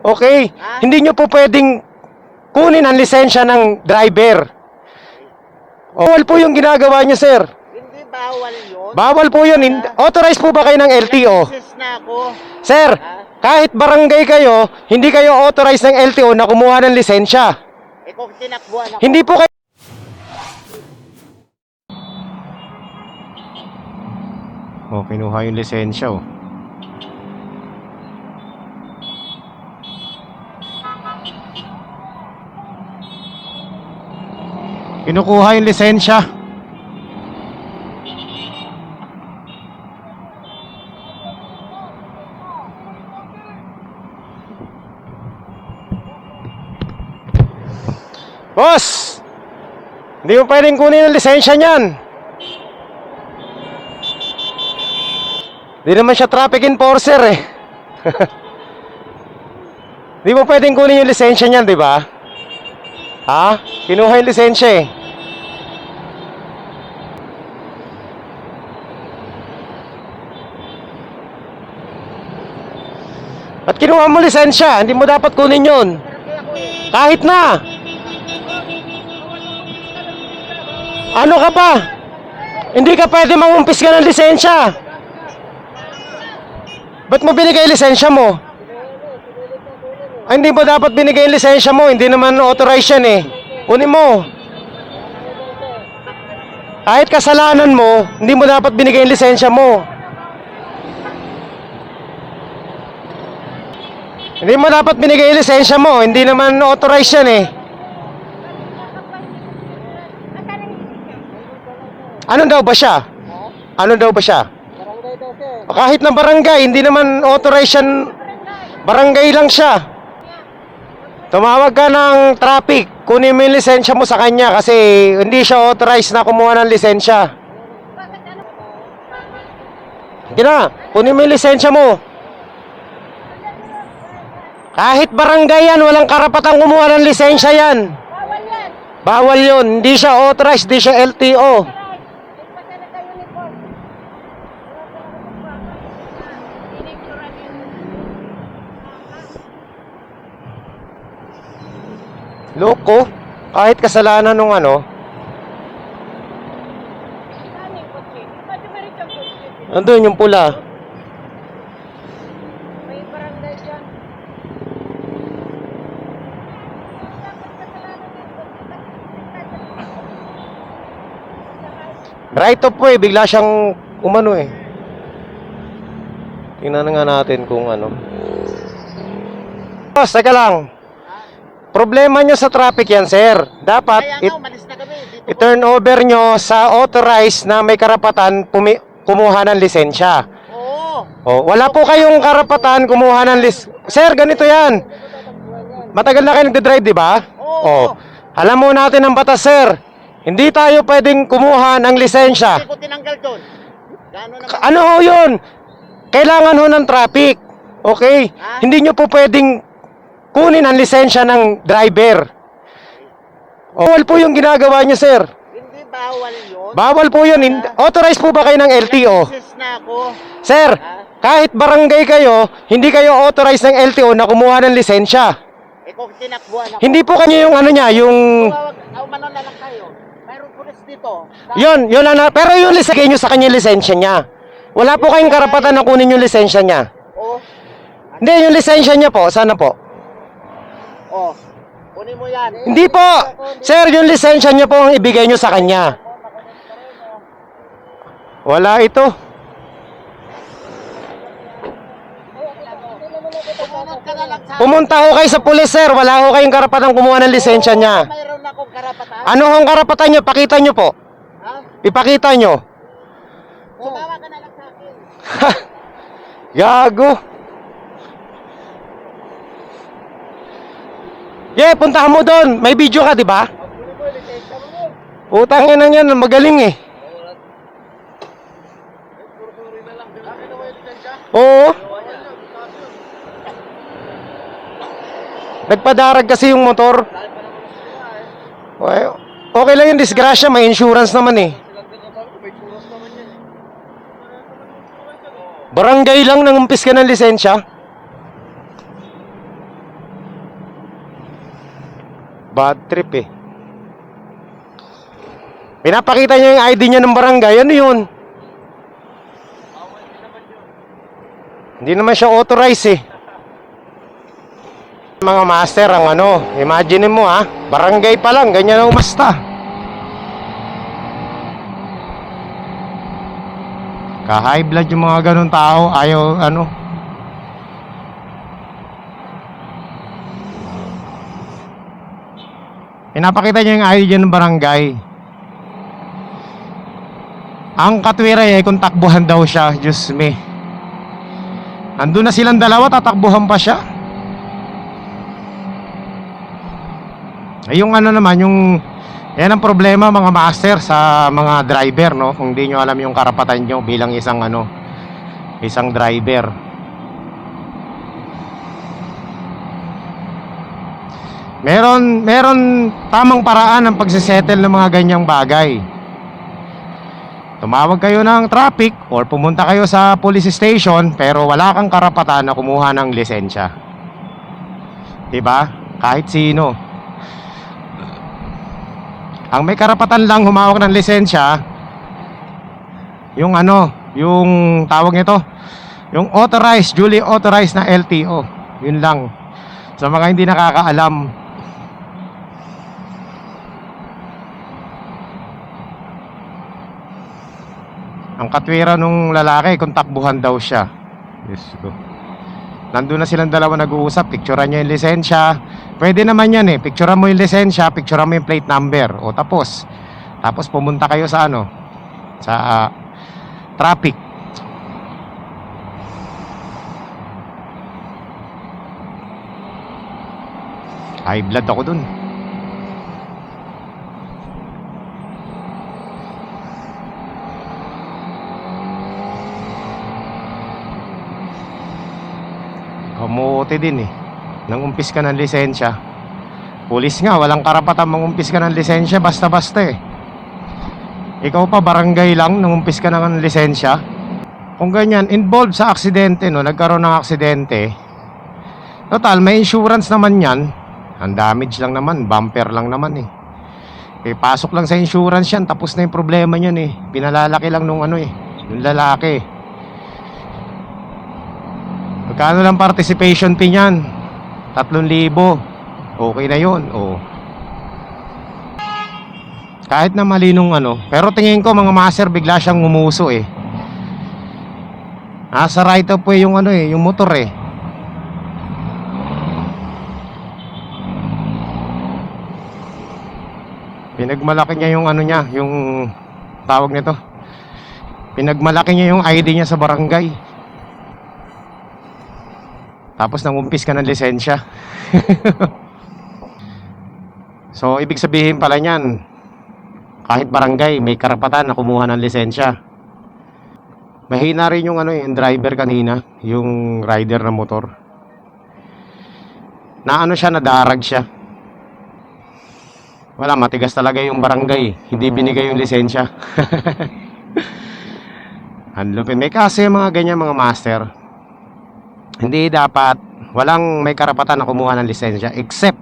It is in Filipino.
Okay? Ha? Hindi nyo po pwedeng kunin ang lisensya ng driver. Bawal po yung ginagawa nyo, sir. Hindi bawal yun. Bawal po yun. Hin- Authorized po ba kayo ng LTO? License na ako. Sir, kahit barangay kayo, hindi kayo authorized ng LTO na kumuha ng lisensya. Eh kung tinakbuhan ako. Hindi po kayo... Oh, kinuha yung lisensya oh. Kinukuha yung lisensya. Boss! Hindi mo pwedeng kunin ang lisensya niyan. Hindi naman siya traffic enforcer eh. Hindi mo pwedeng kunin yung lisensya niyan, di ba? Ha? Kinuha yung lisensya eh. At kinuha mo lisensya, hindi mo dapat kunin yun. Kahit na. Ano ka ba? Hindi ka pwede mangumpis ka ng lisensya. Ba't mo binigay lisensya mo? Ay, hindi mo dapat binigay yung lisensya mo. Hindi naman authorized yan eh. Kunin mo. Kahit kasalanan mo, hindi mo dapat binigay yung lisensya mo. Hindi mo dapat binigay yung lisensya mo. Hindi naman authorized yan eh. Ano daw ba siya? Ano daw ba siya? Kahit na barangay, hindi naman authorized yan. Barangay lang siya. Tumawag ka ng traffic. Kunin mo yung lisensya mo sa kanya kasi hindi siya authorized na kumuha ng lisensya. Hindi na. Kunin mo yung lisensya mo. Kahit barangay yan, walang karapatang kumuha ng lisensya yan. Bawal yan. Bawal yun. Hindi siya authorized, hindi siya LTO. Right. May pa siya naka-uniform. Pinicturean yun. Loko. Kahit kasalanan nung ano, Saan yung pula. May barangay dyan. Right off po eh, bigla siyang umano eh. Tingnan na nga natin kung ano. Boss, teka lang. Problema nyo sa traffic yan, sir. Dapat Kaya nga, umalis na kami. Dito i-turn over nyo sa authorized na may karapatan pumi- kumuha ng lisensya. Oo. Oh, wala po kayong karapatan kumuha ng lis... Sir, ganito yan. Matagal na kayo nagde-drive, di ba? Oh. Oo. Alam mo natin ang batas, sir. Hindi tayo pwedeng kumuha ng lisensya. Ko tinanggal doon. Naman. Ano ho yun? Kailangan ho ng traffic. Okay? Ha? Hindi nyo po pwedeng kunin ang lisensya ng driver. Bawal po yung ginagawa nyo, sir. Hindi bawal yun. Bawal po yun. Hin- Authorized po ba kayo ng LTO? License na ako. Sir, kahit barangay kayo, hindi kayo authorized ng LTO na kumuha ng lisensya. Eh kung tinakbuhan ako. Hindi po kanya yung ano niya, yung... Tumawag, ah, umano na lang kayo. Mayroong pulis dito. Sa- Yun, yun na. Pero yung lisensya nyo sa kanya yung lisensya niya. Wala po kayong karapatan na kunin yung lisensya niya. Oo. Hindi, yung lisensya niya po, sana po. Oh. Kunin mo yan. Hindi po! Sir, yung lisensya niyo po ang ibigay niyo sa kanya. Wala ito. Pumunta ho kayo sa pulis, sir. Wala ho kayong karapatan kumuha ng lisensya niya. Mayroon akong karapatan. Ano hong karapatan niyo? Pakita niyo po. Ha? Ipakita niyo. Sumawa ka na lang sa akin. Gago. Yeah, puntahan mo doon. May video ka, di ba? Utang ina yan, magaling eh. Oo. Nagpadarag kasi yung motor. Well, okay lang yung disgrasya, may insurance naman eh. Barangay lang nangumpis ka ng lisensya. Bad trip eh. Pinapakita niya yung ID niya ng barangay. Ano yun? Hindi naman siya authorized eh. Mga master ang ano, imagine mo ha, barangay pa lang, ganyan ang umasta. Ka-high blood yung mga ganun tao, ayaw ano. Pinapakita niya yung ID ng barangay. Ang katwira eh, kung takbuhan daw siya, Diyos me. Andun na silang dalawa, tatakbuhan pa siya. Ay, yung ano naman, yung yan ang problema mga master sa mga driver, no? Kung di nyo alam yung karapatan nyo bilang isang ano, isang driver. Meron, meron tamang paraan ng pagsisettle ng mga ganyang bagay. Tumawag kayo ng traffic or pumunta kayo sa police station pero wala kang karapatan na kumuha ng lisensya. 'Di ba? Kahit sino. Ang may karapatan lang humawak ng lisensya yung ano, yung tawag nito, yung authorized, duly authorized na LTO. Yun lang. Sa mga hindi nakakaalam, Ang katwira nung lalaki kung takbuhan daw siya. Yes ko. Nandun na silang dalawa nag-uusap, picturean niya yung lisensya. Pwede naman yan eh, picturean mo yung lisensya, picturean mo yung plate number. O tapos, tapos pumunta kayo sa ano, sa ah, traffic. High blood ako dun. Kamuti din eh. Nangumpis ka ng lisensya. Pulis nga, walang karapatan mangumpis ka ng lisensya basta-basta eh. Ikaw pa barangay lang, nangumpis ka ng lisensya. Kung ganyan, involved sa aksidente, no, nagkaroon ng aksidente. Total, may insurance naman yan. Ang damage lang naman, bumper lang naman eh. Eh, pasok lang sa insurance yan, tapos na yung problema niyan eh. Pinalalaki lang nung ano eh, yung lalaki. Magkano lang participation fee niyan? 3,000. Okay na yun. Oh. Kahit na mali nung ano. Pero tingin ko mga master bigla siyang ngumuso eh. Nasa right up way yung ano eh, yung motor eh. Pinagmalaki niya yung ano niya, yung tawag nito. Pinagmalaki niya yung ID niya sa barangay. Tapos nangumpis ka ng lisensya. so, ibig sabihin pala niyan, kahit barangay, may karapatan na kumuha ng lisensya. Mahina rin yung ano eh, yung driver kanina, yung rider ng motor. Na ano siya, nadarag siya. Wala, matigas talaga yung barangay. Hindi binigay yung lisensya. Ang lupit. May kasi mga ganyan mga master. Hindi dapat, walang may karapatan na kumuha ng lisensya except